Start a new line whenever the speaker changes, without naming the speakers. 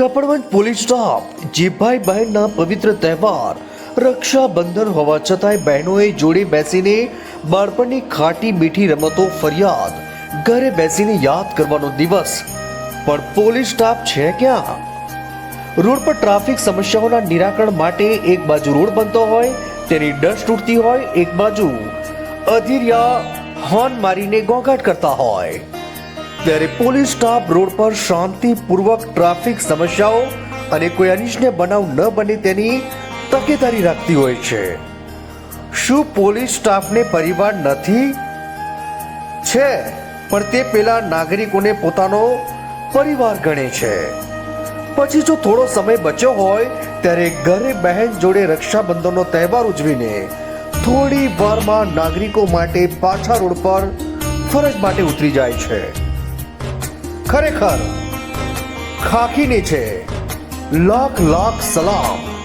Kapadvanj police staff જીભાઈ બહેનના પવિત્ર તહેવાર રક્ષાબંધન હોવા છતાંય બહેનોએ જોડે બેસીને બાળપણની ખાટી મીઠી રમતો ફરિયાદ, ઘરે બેસીને યાદ કરવાનો દિવસ. પણ પોલીસ સ્ટાફ છે ક્યાં? રોડ પર ટ્રાફિક સમસ્યાઓના નિરાકરણ માટે એક બાજુ રોડ બનતો હોય, તેની ડસ્ટ ઉડતી હોય એક બાજુ અધીરિયા હોર્ન મારીને ગોંઘાટ કરતા હોય. ત્યારે પોલીસ સ્ટાફ રોડ પર શાંતિપૂર્વક ટ્રાફિક સમસ્યાઓ અને કોઈ અનિષ્ટને બનાવ ન બને તેની તકેદારી રાખતી હોય છે. શું પોલીસ સ્ટાફને પરિવાર નથી? છે, પણ તે પેલા નાગરિકોને પોતાનો પરિવાર ગણે છે. પછી જો થોડો સમય બચ્યો હોય, ત્યારે ઘરે બહેન જોડે રક્ષાબંધનનો તહેવાર ઉજવીને થોડી વારમાં નાગરિકો માટે પાછા રોડ પર ફરજ માટે ઉતરી જાય છે. ખરેખર ખાખીની છે. લાખ લાખ સલામ.